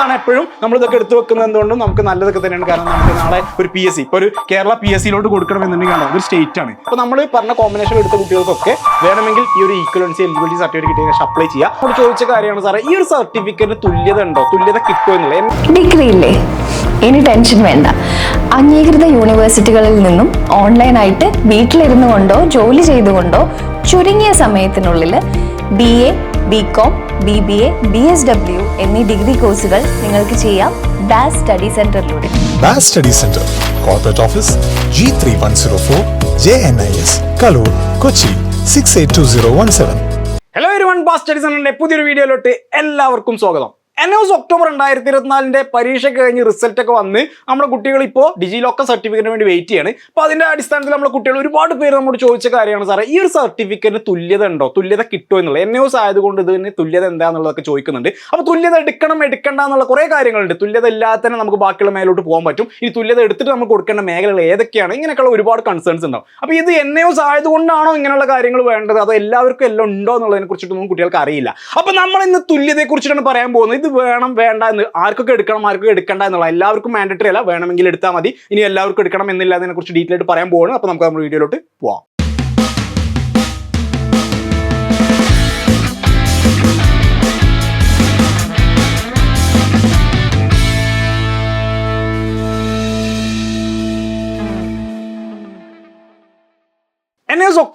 നല്ലതാണ് എപ്പോഴും നമ്മൾ ഇതൊക്കെ എടുത്തു വെക്കുന്നത് എന്തുകൊണ്ടും നമുക്ക് നല്ലതൊക്കെ തന്നെയാണ്. കാരണം നമുക്ക് നാളെ ഒരു പി എസ് സി ഇപ്പോൾ ഒരു കേരള പി എസ് സിയിലോട്ട് കൊടുക്കണമെന്നുണ്ടെങ്കിൽ കാണാം അതൊരു സ്റ്റേറ്റ് ആണ്. അപ്പോൾ നമ്മൾ പറഞ്ഞ കോമ്പിനേഷൻ എടുത്ത കുട്ടികൾക്കൊക്കെ വേണമെങ്കിൽ ഈ ഒരു ഈക്വലൻസി എലിജിബിലിറ്റി സർട്ടിഫിക്കറ്റ് കഴിഞ്ഞാൽ അപ്ലൈ ചെയ്യാം. നമ്മൾ ചോദിച്ച കാര്യമാണ് സാറേ ഈ ഒരു സർട്ടിഫിക്കറ്റ് തുല്യത ഉണ്ടോ? തുല്യത കിട്ടുമോ എന്നുള്ളത്? ഡിഗ്രി ഇല്ലേ? ഇനി ടെൻഷൻ വേണ്ട. അംഗീകൃത യൂണിവേഴ്സിറ്റികളിൽ നിന്നും ഓൺലൈനായിട്ട് വീട്ടിലിരുന്നു കൊണ്ടോ ജോലി ചെയ്തുകൊണ്ടോ ചുരുങ്ങിയ സമയത്തിനുള്ളിൽ B A B Com B B A B S W എന്നീ ഡിഗ്രി കോഴ്സുകൾ നിങ്ങൾക്ക് ചെയ്യാം bass study സെന്ററിലൂടെ Baas study centre corporate office G three one zero four J N I S Kaloor Kochi six eight two zero one seven hello everyone Baas study സെന്ററിന്റെ പുതിയൊരു വീഡിയോയിലോട്ട് എല്ലാവർക്കും സ്വാഗതം. എന്നോസ് October രണ്ടായിരത്തി ഇരുപത്തിനാലിന്റെ പരീക്ഷ കഴിഞ്ഞ് റിസൾട്ട് ഒക്കെ വന്ന് നമ്മുടെ കുട്ടികൾ ഇപ്പോൾ ഡിജി ലോക്കർ സർട്ടിഫിക്കറ്റിന് വേണ്ടി വെയിറ്റ് ചെയ്യാണ്. അപ്പോൾ അതിന്റെ അടിസ്ഥാനത്തിൽ നമ്മുടെ കുട്ടികൾ ഒരുപാട് പേര് നമ്മോട് ചോദിച്ച കാര്യമാണ് സാറേ ഈ ഒരു സർട്ടിഫിക്കറ്റിന് തുല്യത ഉണ്ടോ? തുല്യത കിട്ടുമോ? എന്നുള്ളത്. എന്നോസ് ആയതുകൊണ്ട് ഇതിന് തുല്യത എന്താണെന്നുള്ളതൊക്കെ ചോദിക്കുന്നുണ്ട്. അപ്പോൾ തുല്യത എടുക്കണം എടുക്കണ്ട എന്നുള്ള കുറേ കാര്യങ്ങളുണ്ട്. തുല്യത ഇല്ലാതെ തന്നെ നമുക്ക് ബാക്കിയുള്ള മേലോട്ട് പോകാൻ പറ്റും. ഈ തുല്യത എടുത്തിട്ട് നമുക്ക് കൊടുക്കേണ്ട മേഖലകൾ ഏതൊക്കെയാണ്? ഇങ്ങനെയൊക്കെയുള്ള ഒരുപാട് കൺസേൺസ് ഉണ്ടാവും. അപ്പോൾ ഇത് എൻ എസ് ആയതുകൊണ്ടാണോ ഇങ്ങനെയുള്ള കാര്യങ്ങൾ വേണ്ടത്? അതോ എല്ലാവർക്കും എല്ലാം ഉണ്ടോ എന്നുള്ളതിനെ കുറിച്ചിട്ടൊന്നും കുട്ടികൾക്ക് അറിയില്ല. അപ്പോൾ നമ്മൾ ഇന്ന് തുല്യതയെ കുറിച്ചിട്ടാണ് പറയാൻ പോകുന്നത്. ഇത് വേണം വേണ്ട എന്ന് ആർക്കൊക്കെ എടുക്കണം ആർക്കൊക്കെ എടുക്കണ്ട എന്നുള്ള എല്ലാവർക്കും മാൻഡറ്ററി അല്ല. വേണമെങ്കിൽ എടുത്താൽ മതി. ഇനി എല്ലാവർക്കും എടുക്കണം എന്നില്ല അതിനെക്കുറിച്ച് ഡീറ്റെയിൽ ആയിട്ട് പറയാൻ പോകണം അപ്പോൾ നമുക്ക് നമ്മുടെ വീഡിയോയിലോട്ട് പോവാം.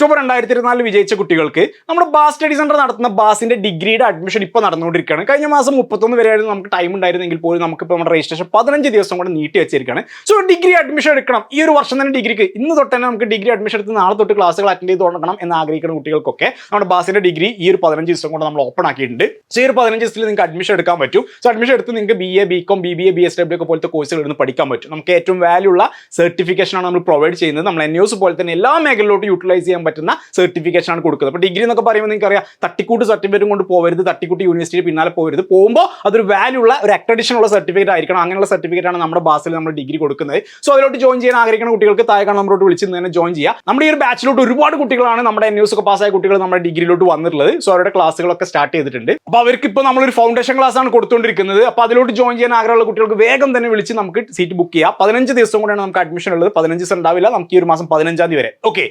ഒക്ടോബർ രണ്ടായിരത്തി ഇരുപത്തിനാലിൽ വിജയിച്ച കുട്ടികൾക്ക് നമ്മുടെ ബാസ് സ്റ്റഡി സെന്റർ നടത്തുന്ന ബാസിന്റെ ഡിഗ്രിയുടെ അഡ്മിഷൻ ഇപ്പോൾ നടന്നുകൊണ്ടിരിക്കുകയാണ്. കഴിഞ്ഞ മാസം മുപ്പത്തൊന്ന് വരെയായിരുന്നു നമുക്ക് ടൈം ഉണ്ടായിരുന്നെങ്കിൽ പോലും നമുക്ക് ഇപ്പോൾ നമ്മുടെ രജിസ്ട്രേഷൻ പതിനഞ്ച് ദിവസം കൊണ്ട് നീട്ടി വെച്ചിരിക്കുകയാണ്. സോ ഡിഗ്രി അഡ്മിഷൻ എടുക്കണം. ഈ ഒരു വർഷം തന്നെ ഡിഗ്രിക്ക് ഇന്ന് തൊട്ട് തന്നെ നമുക്ക് ഡിഗ്രി അഡ്മിഷൻ എടുത്ത് നാളെ തൊട്ട് ക്ലാസ്സുകൾ അറ്റൻഡ് ചെയ്ത് തുടങ്ങണം എന്ന് ആഗ്രഹിക്കുന്ന കുട്ടികൾക്കൊക്കെ നമ്മുടെ ബാസിന്റെ ഡിഗ്രി ഈ ഒരു പതിനഞ്ച് ദിവസം കൊണ്ട് നമ്മൾ ഓപ്പൺ ആക്കിയിട്ടുണ്ട്. സോ ഈ ഒരു പതിനഞ്ച് ദിവസത്തിൽ നിങ്ങൾക്ക് അഡ്മിഷൻ എടുക്കാൻ പറ്റും. സോ അഡ്മിഷൻ എടുത്ത് നിങ്ങൾക്ക് B A B Com B B A B S W ഒക്കെ പോലത്തെ കോഴ്സുകൾ ഇരുന്ന് പഠിക്കാൻ പറ്റും. നമുക്ക് ഏറ്റവും വാല്യൂ ഉള്ള സർട്ടിഫിക്കേഷൻ ആണ് നമ്മൾ പ്രൊവൈഡ് ചെയ്യുന്നത്. നമ്മൾ എൻ പോലെ തന്നെ എല്ലാ മേഖലയിലോട്ടും യൂട്ടിലൈസ് ചെയ്യാൻ പറ്റുന്ന സർട്ടിഫിക്കേഷൻ ആണ് കൊടുക്കുന്നത്. അപ്പോൾ ഡിഗ്രി എന്നൊക്കെ പറയുമ്പോൾ നിങ്ങൾക്ക് അറിയാം തട്ടിക്കൂട്ട് സർട്ടിഫിക്കറ്റും കൊണ്ട് പോകരുത് തട്ടിക്കൂട്ട് യൂണിവേഴ്സിറ്റി പിന്നാലെ പോകരുത് പോകുമ്പോൾ അതൊരു വാല്യൂ ഉള്ള ഒരു അക്രഡിഷൻ ഉള്ള സർട്ടിഫിക്കറ്റ് ആയിരിക്കണം. അങ്ങനെയുള്ള സർട്ടിഫിക്കറ്റ് ആണ് നമ്മുടെ ബാസിൽ നമ്മൾ ഡിഗ്രി കൊടുക്കുന്നത്. സോ അതിലോട്ട് ജോയിൻ ചെയ്യാൻ ആഗ്രഹിക്കുന്ന കുട്ടികൾക്ക് താഴെ കാണാൻ നമ്മളോട്ട് വിളിച്ച് തന്നെ ജോയിൻ ചെയ്യാം നമ്മുടെ ഈ ഒരു ബാച്ചിലോട്ട് ഒരുപാട് കുട്ടികളാണ് നമ്മുടെ എൻ ഒക്കെ പാസ്സായ കുട്ടികൾ നമ്മുടെ ഡിഗ്രിയിലോട്ട് വന്നിട്ടുള്ളത്. സോ അവരുടെ ക്ലാസ്സുകളൊക്കെ സ്റ്റാർട്ട് ചെയ്തിട്ടുണ്ട്. അപ്പോൾ അവർക്ക് ഇപ്പോൾ നമ്മളൊരു ഫൗണ്ടേഷൻ ക്ലാസ് ആണ് കൊടുത്തുകൊണ്ടിരിക്കുന്നത് അപ്പോൾ അതിലോട്ട് ജോയിൻ ചെയ്യാൻ ആഗ്രഹമുള്ള കുട്ടികൾക്ക് വേഗം തന്നെ വിളിച്ച് നമുക്ക് സീറ്റ് ബുക്ക് ചെയ്യാം. പതിനഞ്ച് ദിവസം കൂടെയാണ് നമുക്ക് അഡ്മിഷൻ ഉള്ളത്. പതിനഞ്ച് ദിവസം ഉണ്ടാവില്ല. നമുക്ക് ഈ ഒരു മാസം പതിനഞ്ചാം തീയതി വരെ. ഓക്കെ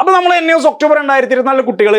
അപ്പോൾ നമ്മൾ എൻ എസ് ഒക്ടോബർ രണ്ടായിരത്തി ഇരുപത്തിനാലിലെ കുട്ടികൾ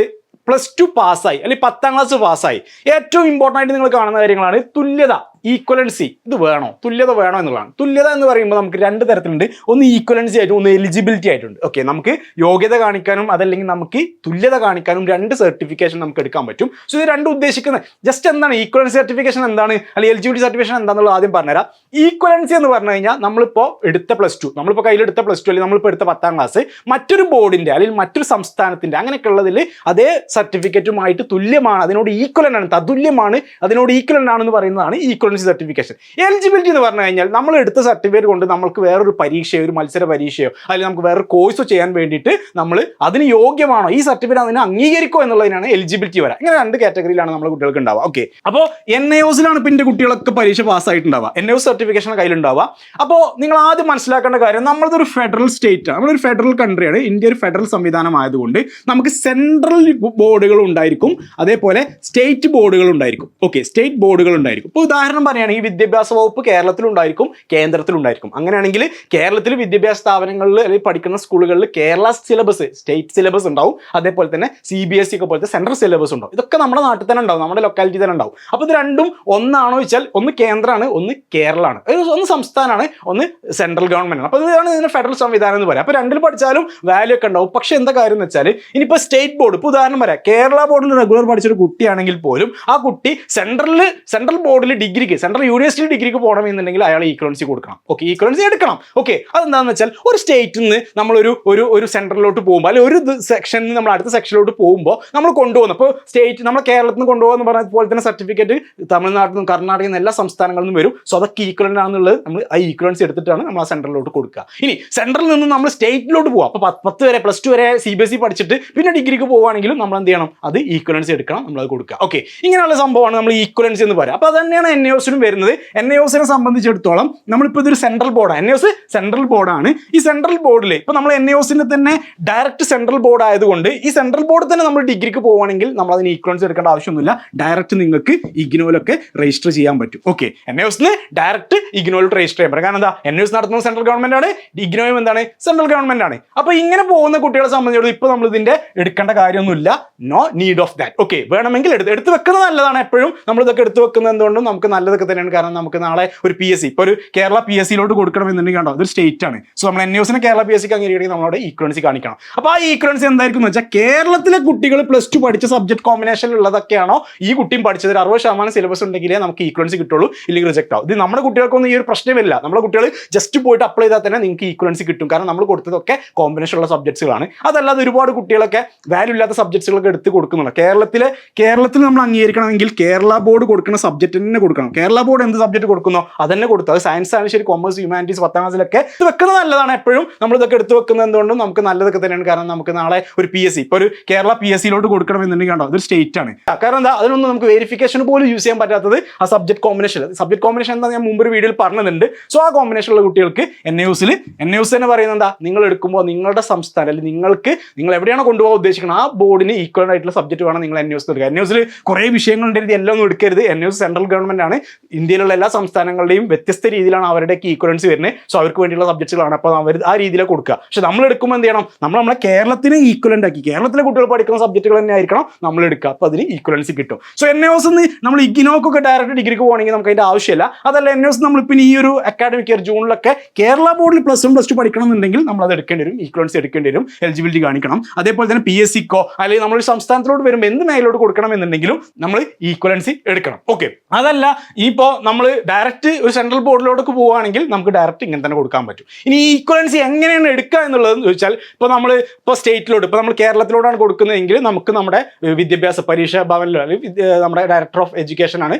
പ്ലസ് ടു പാസ്സായി അല്ലെങ്കിൽ പത്താം ക്ലാസ് പാസ്സായി ഏറ്റവും ഇമ്പോർട്ടന്റ് ആയിട്ട് നിങ്ങൾ കാണുന്ന കാര്യങ്ങളാണ് തുല്യത. ഈക്വലൻസി ഇത് വേണോ? തുല്യത വേണോ എന്നുള്ളതാണ്. തുല്യത എന്ന് പറയുമ്പോൾ നമുക്ക് രണ്ട് തരത്തിലുണ്ട്. ഒന്ന് ഈക്വലൻസി ആയിട്ടും ഒന്ന് എലിജിബിലിറ്റി ആയിട്ടുണ്ട്. ഓക്കെ നമുക്ക് യോഗ്യത കാണിക്കാനും അതല്ലെങ്കിൽ നമുക്ക് തുല്യത കാണിക്കാനും രണ്ട് സർട്ടിഫിക്കേഷൻ നമുക്ക് എടുക്കാൻ പറ്റും. സോ ഇത് രണ്ടും ഉദ്ദേശിക്കുന്നത്. ജസ്റ്റ് എന്താണ്? ഈക്വലൻസി സർട്ടിഫിക്കേഷൻ എന്താണ്? അല്ലെങ്കിൽ എലിജിബിലിറ്റി സർട്ടിഫിക്കേഷൻ എന്താണെന്നുള്ളത് ആദ്യം പറഞ്ഞുതരാം. ഈക്വലൻസി എന്ന് പറഞ്ഞു കഴിഞ്ഞാൽ നമ്മളിപ്പോൾ എടുത്ത പ്ലസ് ടു നമ്മളിപ്പോൾ കയ്യിലെടുത്ത പ്ലസ് ടു അല്ലെങ്കിൽ നമ്മളിപ്പോൾ എടുത്ത പത്താം ക്ലാസ് മറ്റൊരു ബോർഡിന്റെ അല്ലെങ്കിൽ മറ്റൊരു സംസ്ഥാനത്തിന്റെ അങ്ങനെയൊക്കെ ഉള്ളതിൽ അതേ സർട്ടിഫിക്കറ്റുമായിട്ട് തുല്യമാണ്. അതിനോട് ഈക്വലന്റ് ആണ്. തതുല്യമാണ്. അതിനോട് ഈക്വലന്റ് ആണെന്ന് പറയുന്നതാണ് ഈക്വലൻസി സർട്ടിഫിക്കേഷൻ എലിജിബിലിറ്റി എന്ന് പറഞ്ഞു കഴിഞ്ഞാൽ നമ്മൾ എടുത്ത സർട്ടിഫിക്കറ്റ് കൊണ്ട് നമുക്ക് വേറൊരു പരീക്ഷയോ ഒരു മത്സര പരീക്ഷയോ അല്ലെങ്കിൽ നമുക്ക് വേറൊരു കോഴ്സോ ചെയ്യാൻ വേണ്ടിയിട്ട് നമ്മൾ അതിന് യോഗ്യമാണോ? ഈ സർട്ടിഫിക്കറ്റ് അതിനെ അംഗീകരിക്കോ എന്നുള്ളതിനാണ് എലിജിബിലിറ്റി വരാം. ഇങ്ങനെ രണ്ട് കാറ്റഗറിയിലാണ് നമ്മൾ കുട്ടികൾക്ക് ഉണ്ടാവുക. ഓക്കെ അപ്പോൾ എൻ എ ഒസിലാണ് ഇപ്പോൾ എന്റെ കുട്ടികളൊക്കെ പരീക്ഷ പാസ്സായിട്ടുണ്ടാവുക. എൻ എ ഒസ് സർട്ടിഫിക്കേഷൻ കയ്യിലുണ്ടാവുക. അപ്പോൾ നിങ്ങൾ ആദ്യം മനസ്സിലാക്കേണ്ട കാര്യം നമ്മളതൊരു ഫെഡറൽ സ്റ്റേറ്റ് ആണ്. നമ്മളൊരു ഫെഡറൽ കൺട്രിയാണ് ഇന്ത്യ ഒരു ഫെഡറൽ സംവിധാനമായതുകൊണ്ട് നമുക്ക് സെൻട്രൽ ബോർഡുകൾ ഉണ്ടായിരിക്കും. അതേപോലെ സ്റ്റേറ്റ് ബോർഡുകൾ ഉണ്ടായിരിക്കും. ഓക്കെ സ്റ്റേറ്റ് ബോർഡുകൾ ഉണ്ടായിരിക്കും. ഇപ്പോൾ ഉദാഹരണം പറയുകയാണെങ്കിൽ വിദ്യാഭ്യാസ വകുപ്പ് കേരളത്തിലുണ്ടായിരിക്കും കേന്ദ്രത്തിലുണ്ടായിരിക്കും. അങ്ങനെയാണെങ്കിൽ കേരളത്തിൽ വിദ്യാഭ്യാസ സ്ഥാപനങ്ങളിൽ അല്ലെങ്കിൽ പഠിക്കുന്ന സ്കൂളുകളിൽ കേരള സിലബസ് സ്റ്റേറ്റ് സിലബസ് ഉണ്ടാവും. അതേപോലെ തന്നെ സി ബി എസ് സി ഒക്കെ പോലത്തെ സെൻട്രൽ സിലബസ് ഉണ്ടാവും. ഇതൊക്കെ നമ്മുടെ നാട്ടിൽ തന്നെ ഉണ്ടാവും നമ്മുടെ ലൊക്കാലിറ്റി തന്നെ ഉണ്ടാവും. അപ്പോൾ ഇത് രണ്ടും ഒന്നാണോ വെച്ചാൽ ഒന്ന് കേന്ദ്രമാണ് ഒന്ന് കേരളമാണ്. ഒന്ന് സംസ്ഥാനമാണ് ഒന്ന് സെൻട്രൽ ഗവൺമെന്റ് ആണ്. അപ്പോൾ ഇതാണ് ഇതിന് ഫെഡറൽ സംവിധാനം എന്ന് പറയാം. അപ്പോൾ രണ്ടിൽ പഠിച്ചാലും വാല്യൂ ഒക്കെ ഉണ്ടാവും. പക്ഷേ എന്താ കാര്യം എന്ന് വെച്ചാൽ ഇനിയിപ്പോൾ സ്റ്റേറ്റ് ബോർഡ് ഇപ്പോൾ ഉദാഹരണം പറയാം. കേരള ബോർഡിൽ റെഗുലർ പഠിച്ചൊരു കുട്ടിയാണെങ്കിൽ പോലും ആ കുട്ടി സെൻട്രലിൽ സെൻട്രൽ ബോർഡിൽ ഡിഗ്രിക്ക് സെൻട്രൽ യൂണിവേഴ്സിറ്റി ഡിഗ്രിക്ക് പോകണം എന്നുണ്ടെങ്കിൽ അയാൾ ഈക്വലൻസി കൊടുക്കണം. ഓക്കെ ഈക്വലൻസി എടുക്കണം. ഓക്കെ അതെന്താണെന്ന് വെച്ചാൽ ഒരു സ്റ്റേറ്റിൽ നിന്ന് നമ്മളൊരു ഒരു ഒരു സെൻട്രലിലോട്ട് പോകുമ്പോൾ അല്ലെങ്കിൽ ഒരു സെക്ഷനിൽ നിന്ന് നമ്മൾ അടുത്ത സെക്ഷനിലോട്ട് പോകുമ്പോൾ നമ്മൾ കൊണ്ടുപോകുന്നു. അപ്പോൾ സ്റ്റേറ്റ് നമ്മൾ കേരളത്തിൽ നിന്ന് കൊണ്ടുപോകുന്ന പറഞ്ഞ പോലെ തന്നെ സർട്ടിഫിക്കറ്റ് തമിഴ്നാട്ടിൽ നിന്നും കർണാടകയിൽ നിന്ന് എല്ലാ സംസ്ഥാനങ്ങളിൽ നിന്നും വരും. സോ അതൊക്കെ ഈക്വലന്റ് ആണെന്നുള്ളത് നമ്മൾ ആ ഈക്വലൻസി എടുത്തിട്ടാണ് നമ്മൾ ആ സെൻട്രലിലോട്ട് കൊടുക്കുക. ഇനി സെൻട്രലിൽ നിന്ന് നമ്മൾ സ്റ്റേറ്റിലോട്ട് പോകാം അപ്പോൾ പത്ത് വരെ പ്ലസ് ടു വരെ സി ബി എസ് ഇ പഠിച്ചിട്ട് പിന്നെ ഡിഗ്രിക്ക് പോവുകയാണെങ്കിലും നമ്മൾ എന്ത് ചെയ്യണം? അത് ഈക്വലൻസി എടുക്കണം നമ്മൾ അത് കൊടുക്കുക. ഓക്കെ ഇങ്ങനെയുള്ള സംഭവമാണ് നമ്മൾ ഈക്വലൻസി എന്ന് പറയുക. അപ്പോൾ അത് തന്നെയാണ് എൻ ക്വസ്റ്റിനും വരുന്നത്. എൻ എ ഓസിനെ സംബന്ധിച്ചിടത്തോളം നമ്മളിപ്പോൾ ഇതൊരു സെൻട്രൽ ബോർഡാണ് എൻ എ ഓസ് സെൻട്രൽ ബോർഡാണ് ഈ സെൻട്രൽ ബോർഡിൽ ഇപ്പോൾ നമ്മൾ എൻ എ ഓസിനെ തന്നെ ഡയറക്റ്റ് സെൻട്രൽ ബോർഡ് ആയതുകൊണ്ട് ഈ സെൻട്രൽ ബോർഡ് തന്നെ നമ്മൾ ഡിഗ്രിക്ക് പോവുകയാണെങ്കിൽ നമ്മൾ അതിന് ഈക്വൻസ് എടുക്കേണ്ട ആവശ്യമൊന്നുമില്ല. ഡയറക്റ്റ് നിങ്ങൾക്ക് ഇഗ്നോയിലൊക്കെ രജിസ്റ്റർ ചെയ്യാൻ പറ്റും. ഓക്കെ എൻ എ ഓസിന് ഡയറക്റ്റ് ഇഗ്നോയിലോട്ട് രജിസ്റ്റർ ചെയ്യാൻ പറ്റും. കാരണം എന്താ? എൻ എ ഓസ് നടത്തുന്നത് സെൻട്രൽ ഗവൺമെന്റ് ആണ്. ഇഗ്നോയും എന്താണ്? സെൻട്രൽ ഗവൺമെന്റ് ആണ്. അപ്പോൾ ഇങ്ങനെ പോകുന്ന കുട്ടികളെ സംബന്ധിച്ചിടത്തോളം ഇപ്പോൾ നമ്മൾ ഇതിന്റെ എടുക്കേണ്ട കാര്യമൊന്നുമില്ല. No need of that okay വേണമെങ്കിൽ എടുത്ത് എടുത്ത് വെക്കുന്നത് നല്ലതാണ്. എപ്പോഴും നമ്മൾ ഇതൊക്കെ എടുത്ത് വെക്കുന്നത് എന്തുകൊണ്ടും നമുക്ക് നല്ലതൊക്കെ തന്നെയാണ്. കാരണം നമുക്ക് നാളെ ഒരു പി എസ് സി ഇപ്പോൾ ഒരു കേരള പി എസ് സിയിലോട്ട് കൊടുക്കണമെന്നുണ്ടെങ്കിൽ കണ്ടോ അതൊരു സ്റ്റേറ്റ് ആണ്. സോ നമ്മൾ എൻ കേരള പി എസ് സിക്ക് അംഗീകരിക്കണമെങ്കിൽ നമ്മളോട് ഈക്വൻസി കാണിക്കണം. അപ്പോൾ ആ ഈക്വൻസി എന്തായിരിക്കും എന്ന് വെച്ചാൽ കേരളത്തിലെ കുട്ടികൾ പ്ലസ് ടു പഠിച്ച സബ്ജക്ട് കോമ്പിനേഷൻ ഉള്ളതൊക്കെയാണോ ഈ കുട്ടിയും പഠിച്ചത്? അറുപത് ശതമാനം സിലബസ് ഉണ്ടെങ്കിലേ നമുക്ക് ഈക്വൻസി കിട്ടുള്ളൂ ഇല്ലെങ്കിൽ റിജക്ട് ആവും. ഇത് നമ്മുടെ കുട്ടികൾക്കൊന്നും ഈ ഒരു പ്രശ്നമില്ല. നമ്മുടെ കുട്ടികൾ ജസ്റ്റ് പോയിട്ട് അപ്ലൈ ചെയ്താൽ തന്നെ നിങ്ങൾക്ക് ഈക്വൻസി കിട്ടും. കാരണം നമ്മൾ കൊടുത്തതൊക്കെ കോമ്പിനേഷൻ ഉള്ള സബ്ജക്ട്സുകളാണ് അതല്ലാതെ ഒരുപാട് കുട്ടികളൊക്കെ വാല്യൂ ഇല്ലാത്ത സബ്ജക്ട്സുകളൊക്കെ എടുത്ത് കൊടുക്കുന്നുണ്ട്. കേരളത്തിലെ കേരളത്തിൽ നമ്മൾ അംഗീകരിക്കണമെങ്കിൽ കേരള ബോർഡ് കൊടുക്കുന്ന സബ്ജക്റ്റ് തന്നെ കൊടുക്കണം. കേരള ബോർഡ് എന്ത് സബ്ജക്ട് കൊടുക്കുന്നോ അതന്നെ കൊടുത്തു. അത് സയൻസ് ആണ് ശരി കോമേഴ്സ് ഹ്യൂമാനിറ്റീസ് പത്താം ക്ലാസ്സിലൊക്കെ ഇത് വെക്കുന്നത് നല്ലതാണ് എപ്പോഴും. നമ്മൾ ഇതൊക്കെ എടുത്ത് വെക്കുന്നത് എന്തുകൊണ്ടും നമുക്ക് നല്ലതൊക്കെ തന്നെയാണ്. കാരണം നമുക്ക് നാളെ ഒരു പി എസ് സി ഇപ്പോൾ ഒരു കേരള പി എസ് സിയിലോട്ട് കൊടുക്കണമെന്നുണ്ടെങ്കിൽ കണ്ടോ അതൊരു സ്റ്റേറ്റ് ആണ്. കാരണം എന്താ അതിനൊന്നും നമുക്ക് വെരിഫിക്കേഷൻ പോലും യൂസ് ചെയ്യാൻ പറ്റാത്തത് ആ സബ്ജക്ട് കോമ്പിനേഷൻ സബ്ജക്ട് കോമ്പിനേഷൻ എന്താ ഞാൻ മുമ്പ് ഒരു വീഡിയോയിൽ പറഞ്ഞിട്ടുണ്ട്. സോ ആ കോമ്പിനേഷൻ ഉള്ള കുട്ടികൾക്ക് എൻ യൂസിൽ എൻ യൂസ് തന്നെ പറയുന്നത് എന്താ നിങ്ങൾ എടുക്കുമ്പോൾ നിങ്ങളുടെ സംസ്ഥാനം അല്ലെങ്കിൽ നിങ്ങൾക്ക് നിങ്ങൾ എവിടെയാണോ കൊണ്ടുപോകാൻ ഉദ്ദേശിക്കുന്നത് ആ ബോർഡിന് ഈക്വൽ ആയിട്ടുള്ള സബ്ജക്റ്റ് വേണം നിങ്ങൾ എൻ യൂസ് എടുക്കുക. എൻ യൂസിൽ കുറേ വിഷയങ്ങളുണ്ട് ഇത് എല്ലാം ഒന്നും എടുക്കരുത്. എൻ യൂസ് സെൻട്രൽ ഗവൺമെന്റ് ആണ്. ഇന്ത്യയിലുള്ള എല്ലാ സംസ്ഥാനങ്ങളുടെയും വ്യത്യസ്ത രീതിയിലാണ് അവരുടെയൊക്കെ ഈക്വലൻസി വരുന്നത്. സോ അവർക്ക് വേണ്ടിയുള്ള സബ്ജക്റ്റുകളാണ് അപ്പോൾ അവർ ആ രീതിയിലാണ് കൊടുക്കുക. പക്ഷെ നമ്മൾ എടുക്കുമ്പോൾ എന്ത് ചെയ്യണം? നമ്മൾ നമ്മളെ കേരളത്തിന് ഈക്വലന്റ് ആക്കി. കേരളത്തിലെ കുട്ടികൾ പഠിക്കുന്ന സബ്ജക്റ്റുകൾ തന്നെ ആയിരിക്കണം നമ്മൾ എടുക്കുക. അപ്പോൾ അതിന് ഈക്വലൻസി കിട്ടും. സോ എൻ എസ് നമ്മൾ ഇഗ്നോക്കൊക്കെ ഡയറക്റ്റ് ഡിഗ്രിക്ക് പോകണമെങ്കിൽ നമുക്ക് അതിന്റെ ആവശ്യമില്ല. അതല്ല എൻ എസ് നമ്മളിപ്പോൾ ഈ ഒരു അക്കാഡമിക് ഇയർ ജൂണിലൊക്കെ കേരള ബോർഡിൽ പ്ലസ് വൺ പ്ലസ് ടു പഠിക്കണം എന്നുണ്ടെങ്കിൽ നമ്മൾ അത് എടുക്കേണ്ടി വരും. ഈക്വലൻസി എടുക്കേണ്ടി വരും. എലിജിബിലിറ്റി കാണിക്കണം. അതേപോലെ തന്നെ പി എസ് സിക്കോ അല്ലെങ്കിൽ നമ്മൾ സംസ്ഥാനത്തിലോട്ട് വരുമ്പോൾ എന്ത് മേഖലയോട് കൊടുക്കണം എന്നുണ്ടെങ്കിലും നമ്മൾ ഈക്വലൻസി എടുക്കണം. ഓക്കെ അതല്ല ഇപ്പോൾ നമ്മൾ ഡയറക്റ്റ് ഒരു സെൻട്രൽ ബോർഡിലോട്ടൊക്കെ പോവുകയാണെങ്കിൽ നമുക്ക് ഡയറക്റ്റ് ഇങ്ങനെ തന്നെ കൊടുക്കാൻ പറ്റും. ഇനി ഈക്വലൻസി എങ്ങനെയാണ് എടുക്കുക എന്നുള്ളതെന്ന് ചോദിച്ചാൽ ഇപ്പോൾ നമ്മൾ ഇപ്പോൾ സ്റ്റേറ്റിലോട്ട് ഇപ്പോൾ നമ്മൾ കേരളത്തിലോട്ടാണ് കൊടുക്കുന്നതെങ്കിൽ നമുക്ക് നമ്മുടെ വിദ്യാഭ്യാസ പരീക്ഷാ ഭവനിലോ അല്ലെങ്കിൽ നമ്മുടെ ഡയറക്ടർ ഓഫ് എഡ്യൂക്കേഷൻ ആണ്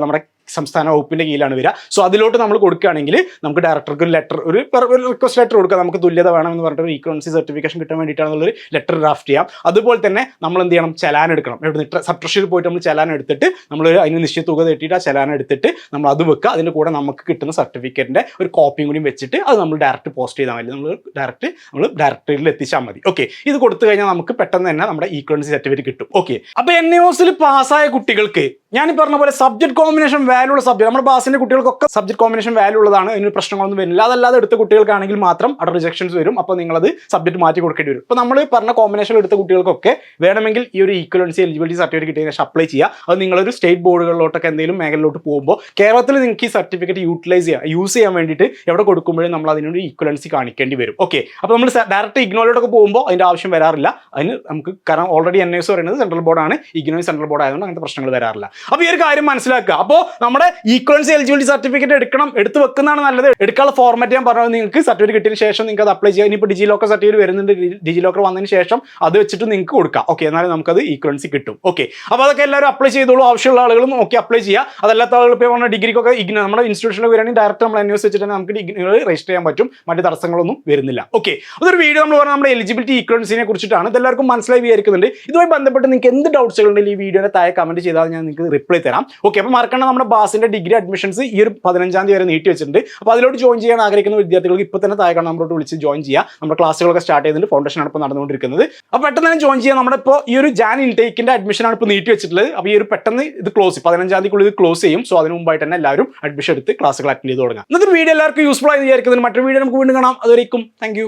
നമ്മുടെ സംസ്ഥാന വകുപ്പിന്റെ കീഴിലാണ് വരിക. സോ അതിലോട്ട് നമ്മൾ കൊടുക്കുകയാണെങ്കിൽ നമുക്ക് ഡയറക്ടർക്ക് ഒരു ലെറ്റർ ഒരു റിക്വസ്റ്റ് ലെറ്റർ കൊടുക്കാം. നമുക്ക് തുല്യത വേണമെന്ന് പറഞ്ഞിട്ട് ഒരു ഈക്വലൻസി സർട്ടിഫിക്കേഷൻ കിട്ടാൻ വേണ്ടിയിട്ടാണെന്നുള്ളൊരു ലെറ്റർ ഡ്രാഫ്റ്റ് ചെയ്യാം. അതുപോലെ തന്നെ നമ്മൾ എന്ത് ചെയ്യണം? ചലാൻ എടുക്കണം. എവിടെ സബ് ട്രഷറിയിൽ പോയിട്ട് നമ്മൾ ചലാൻ എടുത്തിട്ട് നമ്മൾ അതിന് നിശ്ചിത തുക തെറ്റിയിട്ട് ആ ചലാൻ എടുത്തിട്ട് നമ്മൾ അത് വെക്കുക. അതിന്റെ കൂടെ നമുക്ക് കിട്ടുന്ന സർട്ടിഫിക്കറ്റിന്റെ ഒരു കോപ്പിയും കൂടി വെച്ചിട്ട് അത് നമ്മൾ ഡയറക്റ്റ് പോസ്റ്റ് ചെയ്താൽ മതി. നമ്മൾ ഡയറക്റ്റ് നമ്മൾ ഡയറക്ടറിയിൽ എത്തിച്ചാൽ മതി. ഓക്കെ ഇത് കൊടുത്തു കഴിഞ്ഞാൽ നമുക്ക് പെട്ടെന്ന് തന്നെ നമ്മുടെ ഈക്വലൻസി സർട്ടിഫിക്കറ്റ് കിട്ടും. ഓക്കെ അപ്പോൾ എൻ എസിൽ പാസ്സായ കുട്ടികൾക്ക് ഞാൻ പറഞ്ഞ പോലെ സബ്ജക്ട് കോമ്പിനേഷൻ വാല്യൂ ഉള്ള സബ്ജക്ട് നമ്മുടെ ബാസിന്റെ കുട്ടികൾക്കൊക്കെ സബ്ജക്ട് കോമ്പിനേഷൻ വാല്യൂ ഉള്ളതാണ് അതിന് പ്രശ്നങ്ങളൊന്നും വരില്ല അതല്ലാതെ എടുത്ത കുട്ടികൾക്കാണെങ്കിൽ മാത്രം അവിടെ റിജക്ഷൻസ് വരും. അപ്പോൾ അത് സബ്ജക്ട് മാറ്റി കൊടുക്കേണ്ടി വരും. ഇപ്പോൾ നമ്മൾ പറഞ്ഞ കോമ്പിനേഷൻ എടുത്ത കുട്ടികൾക്കൊക്കെ വേണമെങ്കിൽ ഈ ഒരു ഈക്വലൻസി എലിജിബിലിറ്റി സർട്ടിഫിക്കറ്റ് കിട്ടിയതിന് അപ്ലൈ ചെയ്യുക. അത് നിങ്ങളൊരു സ്റ്റേറ്റ് ബോർഡുകളിലോട്ടൊക്കെ എന്തെങ്കിലും മേഖലയിലോട്ട് പോകുമ്പോൾ കേരളത്തിൽ നിങ്ങൾക്ക് ഈ സർട്ടിഫിക്കറ്റ് യൂട്ടിലൈസ് ചെയ്യാം യൂസ് ചെയ്യാൻ വേണ്ടിയിട്ട് എവിടെ കൊടുക്കുമ്പോഴും നമ്മൾ അതിനൊരു ഈക്വലൻസി കാണിക്കേണ്ടി വരും. ഓക്കെ അപ്പോൾ നമ്മൾ ഡയറക്റ്റ് ഇഗ്നോയിലോട്ടൊക്കെ പോകുമ്പോൾ അതിന്റെ ആവശ്യം വരാറില്ല. അതിന് നമുക്ക് കാരണം ഓൾറെഡി എൻ എസ് പറയുന്നത് സെൻട്രൽ ബോർഡാണ് ഇഗ്നോയും സെൻട്രൽ ബോർഡ് ആയതുകൊണ്ട് അങ്ങനത്തെ പ്രശ്നങ്ങൾ വരാറില്ല. അപ്പോൾ ഈ ഒരു കാര്യം മനസ്സിലാക്കുക. അപ്പോൾ നമ്മുടെ ഈക്വൻസി എലിജിബിലിറ്റി സർട്ടിഫിക്കറ്റ് എടുക്കണം എടുത്ത് വെക്കുന്നതാണ് നല്ലത്. എടുക്കാനുള്ള ഫോർമാറ്റ് ഞാൻ പറഞ്ഞത് നിങ്ങൾക്ക് സർട്ടിഫിക്കറ്റ് കിട്ടിയതിന് ശേഷം നിങ്ങൾക്ക് അത് അപ്ലൈ ചെയ്യാൻ ഇനിയിപ്പോൾ ഡിജി ലോക്കർ സർട്ടിഫിക്കറ്റ് വരുന്നുണ്ട്. ഡിജി ലോക്കർ വന്നതിന് ശേഷം അത് വെച്ചിട്ട് നിങ്ങൾക്ക് കൊടുക്കാം. ഓക്കെ എന്നാലും നമുക്കത് ഈക്വൻസി കിട്ടും. ഓക്കെ അപ്പോൾ അതൊക്കെ എല്ലാവരും അപ്ലൈ ചെയ്തോളൂ. ആവശ്യമുള്ള ആളുകളും നോക്കി അപ്ലൈ ചെയ്യുക. അതല്ലാത്ത ആളുകൾ ഇപ്പോൾ പറഞ്ഞ ഡിഗ്രിക്കൊക്കെ ഇഗ്നോ നമ്മുടെ ഇൻസ്റ്റിറ്റ്യൂഷനിൽ വരികയാണെങ്കിൽ ഡയറക്റ്റ് നമ്മൾ അന്വേഷിച്ച് വെച്ചിട്ട് നമുക്ക് ഡിഗ്രികൾ രജിസ്റ്റർ ചെയ്യാൻ പറ്റും. മറ്റു തടസ്സങ്ങളൊന്നും വരുന്നില്ല. ഓക്കെ അതൊരു വീഡിയോ നമ്മൾ പറഞ്ഞാൽ നമ്മുടെ എലിജിബിലിറ്റി ഈക്വൻസിനെ കുറിച്ചിട്ടാണ്. ഇതെല്ലാവർക്കും മനസ്സിലായി വിചാരിക്കുന്നുണ്ട്. ഇതുമായി ബന്ധപ്പെട്ട് നിങ്ങൾക്ക് എന്ത് ഡൗട്ട്സുകൾ ഉണ്ടെങ്കിൽ ഈ വീഡിയോയുടെ താഴെ കമന്റ് ചെയ്താൽ ഞാൻ നിങ്ങൾക്ക് റിപ്ലൈ തരാം. ഓക്കെ അപ്പോൾ മറക്കണ്ട നമ്മുടെ ബാസിന്റെ ഡിഗ്രി അഡ്മിഷൻസ് ഈ ഒരു പതിനഞ്ചാം തീയതി വരെ നീട്ടി വെച്ചിട്ടുണ്ട്. അപ്പോൾ അതിലോട്ട് ജോയിൻ ചെയ്യാൻ ആഗ്രഹിക്കുന്ന വിദ്യാർത്ഥികൾക്ക് ഇപ്പോൾ തന്നെ താഴെ നമ്മളോട് വിളിച്ച് ജോയിൻ ചെയ്യാം. നമ്മുടെ ക്ലാസ്സുകളൊക്കെ സ്റ്റാർട്ട് ചെയ്തിട്ടുണ്ട് ഫൗണ്ടേഷൻ ആണ് ഇപ്പോൾ നടന്നുകൊണ്ടിരിക്കുന്നത്. അപ്പോൾ പെട്ടെന്ന് തന്നെ ജോയിൻ ചെയ്യാം. നമ്മുടെ ഇപ്പോൾ ഈ ഒരു ജാൻ ഇൻടേക്കിന്റെ അഡ്മിഷനാണ് ഇപ്പോൾ നീട്ടി വെച്ചിട്ടുള്ളത്. അപ്പോൾ ഈ ഒരു പെട്ടെന്ന് ഇത് ക്ലോസ് പതിനഞ്ചാം തീയതിക്കുള്ളിൽ ഇത് ക്ലോസ് ചെയ്യും. സോ അതിന് മുമ്പായിട്ട് തന്നെ എല്ലാവരും അഡ്മിഷൻ എടുത്ത് ക്ലാസ്സുകൾ അറ്റൻഡ് ചെയ്ത് തുടങ്ങാം. ഇന്നത്തെ വീഡിയോ എല്ലാവർക്കും യൂസ്ഫുൾ ആയി വിചാരിക്കുന്നതിന് മറ്റൊരു വീഡിയോ നമുക്ക് വീണ്ടും കാണാം. അതുവരേക്കും താങ്ക്